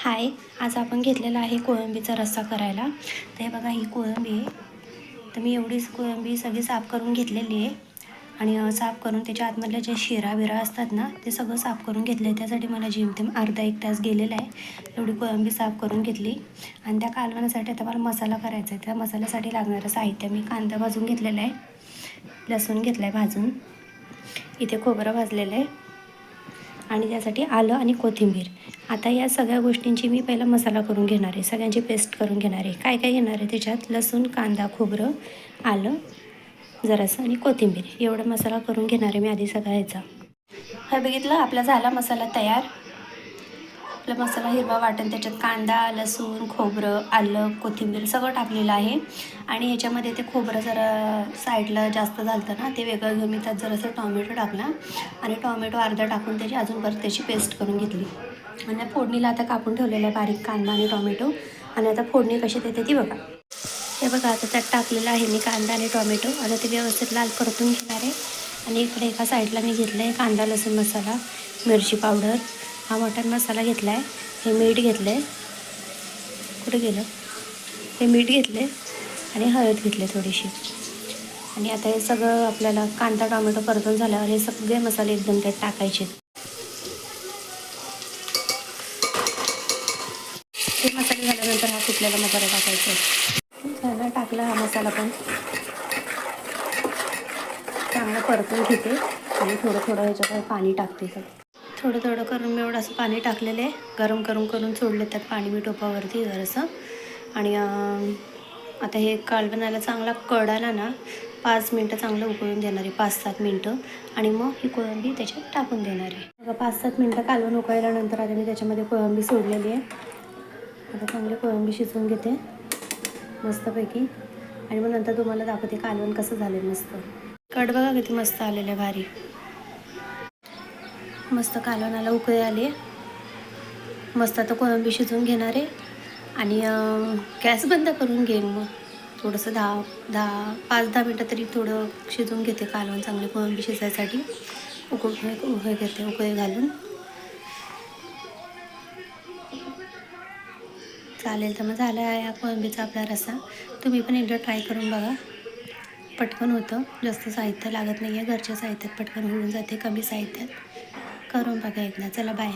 हाय आज आपण घेतलेला आहे कोळंबीचा रस्सा करायला. तर हे बघा ही कोळंबी आहे. तर मी एवढीच कोळंबी सगळी साफ करून घेतलेली आहे. आणि साफ करून त्याच्या आतमधल्या जे शिरा बिरा असतात ना ते सगळं साफ करून घेतले त्यासाठी मला जेमतेम अर्धा एक तास गेलेला आहे. एवढी कोळंबी साफ करून घेतली. आणि त्या कालवण्यासाठी आता मला मसाला करायचा आहे. त्या मसाल्यासाठी लागणारं साहित्य मी कांदा भाजून घेतलेला आहे. लसूण घेतला आहे भाजून. इथे खोबरं भाजलेलं आहे. आणि त्यासाठी आलं आणि कोथिंबीर. आता या सगळ्या गोष्टींची मी पहिला मसाला करून घेणार आहे. सगळ्यांची पेस्ट करून घेणार आहे. काय काय घेणार आहे त्याच्यात? लसूण कांदा खोबरं आलं जरासं आणि कोथिंबीर. एवढा मसाला करून घेणार आहे मी आधी सगळा ह्याचा. हा बघितलं? आपला झाला मसाला तयार. आपला मसाला हिरवा वाटण त्याच्यात कांदा लसूण खोबरं आलं कोथिंबीर सगळं टाकलेलं आहे. आणि ह्याच्यामध्ये ते खोबरं जरा साईडला जास्त झालं ना ते वेगळं घेऊन मी त्यात जरासं टॉमॅटो टाकला. आणि टॉमॅटो अर्धा टाकून त्याची अजून परत त्याची पेस्ट करून घेतली. आणि फोडणीला आता कापून ठेवलेला आहे बारीक कांदा आणि टॉमॅटो. आणि आता फोडणी कशी देते ती बघा. हे बघा आता त्यात टाकलेलं आहे मी कांदा आणि टॉमॅटो. आता ते व्यवस्थित लाल परतून घेणार आहे. आणि इकडे एका साईडला मी घेतलं आहे कांदा लसूण मसाला मिरची पावडर. हा मटण मसाला घेतला आहे हे मीठ घेतलं आहे कुठे गेलं? हे मीठ घेतले आणि हळद घेतले थोडीशी. आणि आता हे सगळं आपल्याला कांदा टोमॅटो परतून झाल्यावर हे सगळे मसाले एकदम त्यात टाकायचे. ते मसाले झाल्यानंतर हा कुठल्याला मसाला टाकायचा? आहे. झाला टाकला हा मसाला पण. चांगला परतून घेते आणि थोडं थोडं ह्याच्यात पाणी टाकते सगळं. थोडं थोडं करून मी एवढं असं पाणी टाकलेलं आहे. गरम करून करून सोडले त्यात पाणी मी टोपावरती जरासं. आणि आता हे कालवणाला चांगला कडाला ना पाच मिनटं चांगलं उकळून देणार आहे पाच सात मिनटं. आणि मग ही कोळंबी त्याच्यात टाकून देणार आहे. बघा पाच सात मिनटं कालवण उकळल्यानंतर आता मी त्याच्यामध्ये कोळंबी सोडलेली आहे. आता चांगली कोळंबी शिजवून घेते मस्तपैकी. आणि मग नंतर तुम्हाला दाखवते कालवण कसं झालं मस्त. कड बघा किती मस्त आलेलं आहे भारी. मस्त कालवणाला उकळी आली. आहे मस्त आता कोळंबी शिजवून घेणार आहे. आणि गॅस बंद करून घेईन मग. थोडंसं दहा दहा पाच दहा मिनटं तरी थोडं शिजवून घेते कालवण चांगली कोळंबी शिजायसाठी. उकळ हे घेते उकळी घालून. चालेल तर मग झाला आहे या कोळंबीचा आपला रसा तुम्ही पण एकदा ट्राय करून बघा. पटकन होतं. जास्त साहित्य लागत नाही आहे घरच्या साहित्यात पटकन होऊन जाते कमी साहित्यात. करून बघा एकदा. चला बाय